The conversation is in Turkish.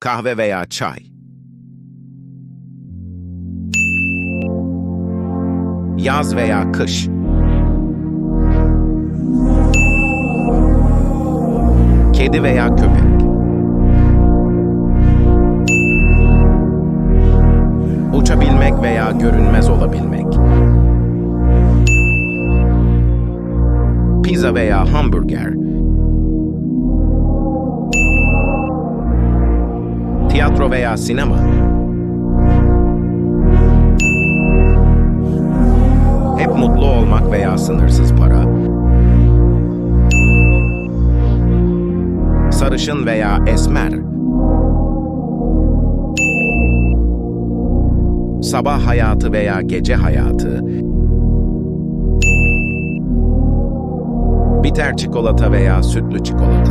Kahve veya çay. Yaz veya kış. Kedi veya köpek. Uçabilmek veya görünmez olabilmek. Pizza veya hamburger. Tiyatro veya sinema. Hep mutlu olmak veya sınırsız para. Sarışın veya esmer. Sabah hayatı veya gece hayatı. Bitter çikolata veya sütlü çikolata.